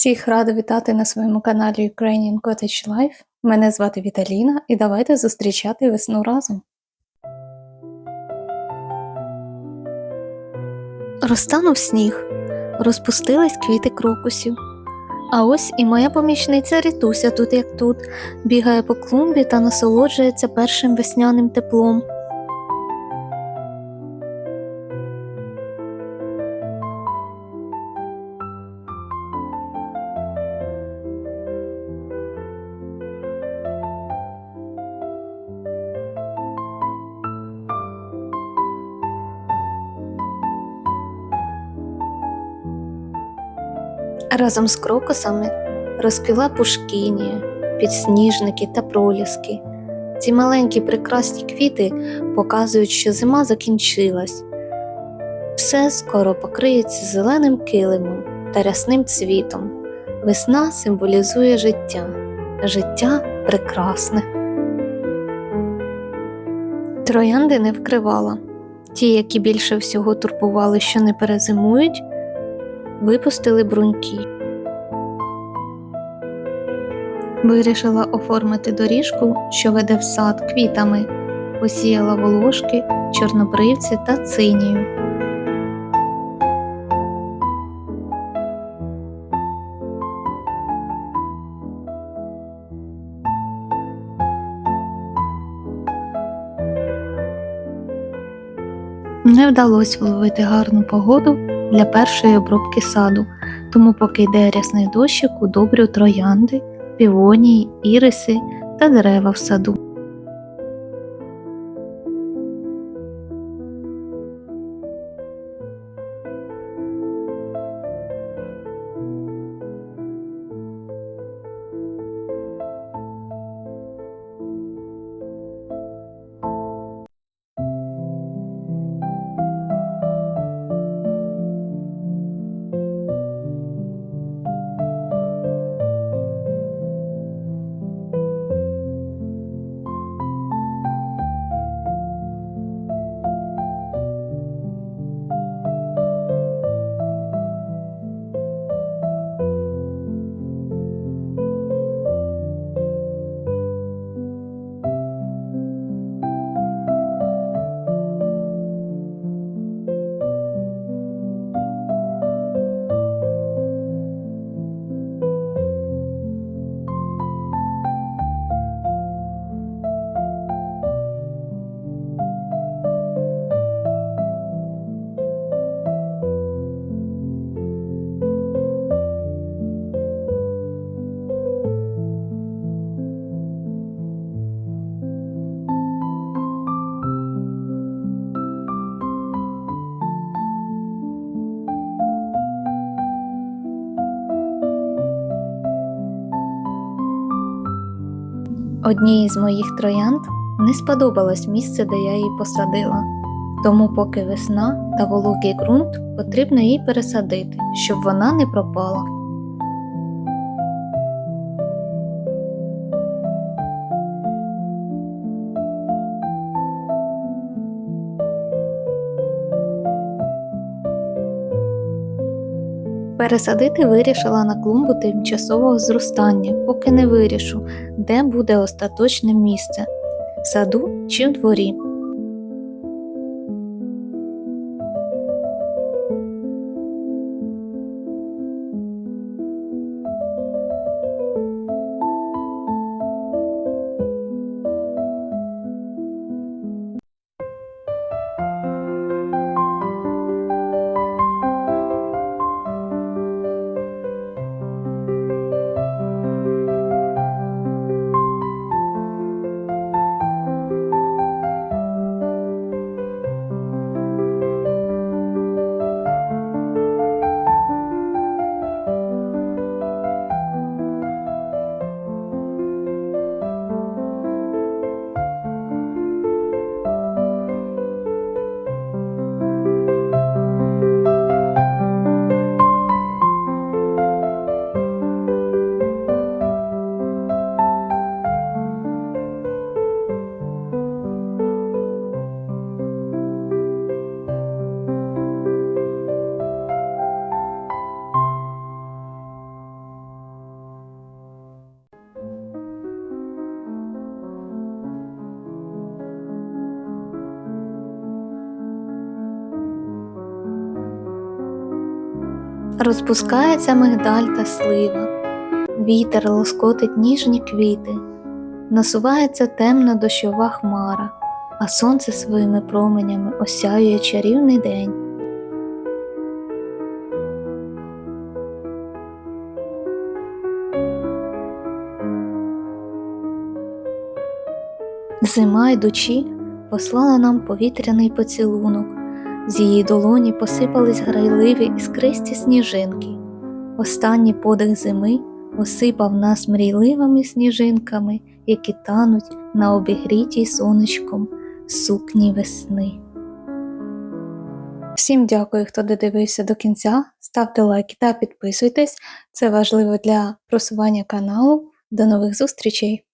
Всіх рада вітати на своєму каналі Ukrainian Cottage Life. Мене звати Віталіна і давайте зустрічати весну разом. Розтанув сніг, розпустились квіти крокусів. А ось і моя помічниця Рітуся тут як тут, бігає по клумбі та насолоджується першим весняним теплом. Разом з крокусами розквіла пушкінія, підсніжники та проліски. Ці маленькі прекрасні квіти показують, що зима закінчилась. Все скоро покриється зеленим килимом та рясним цвітом. Весна символізує життя, життя прекрасне. Троянди не вкривала. Ті, які більше всього турбували, що не перезимують, випустили бруньки. Вирішила оформити доріжку, що веде в сад квітами, посіяла волошки, чорнобривці та цинію. Не вдалося вловити гарну погоду для першої обробки саду, тому поки йде рясний дощик, удобрю троянди, півонії, іриси та дерева в саду. Одній з моїх троянд не сподобалось місце, де я її посадила. Тому, поки весна та вологий ґрунт, потрібно її пересадити, щоб вона не пропала. Пересадити вирішила на клумбу тимчасового зростання, поки не вирішу, де буде остаточне місце в саду чи в дворі. Розпускається мигдаль та слива, вітер лоскотить ніжні квіти, насувається темна дощова хмара, а сонце своїми променями осяює чарівний день. Зима, йдучи, послала нам повітряний поцілунок. З її долоні посипались грайливі іскристі сніжинки. Останній подих зими осипав нас мрійливими сніжинками, які тануть на обігрітій сонечком сукні весни. Всім дякую, хто додивився до кінця. Ставте лайки та підписуйтесь. Це важливо для просування каналу. До нових зустрічей!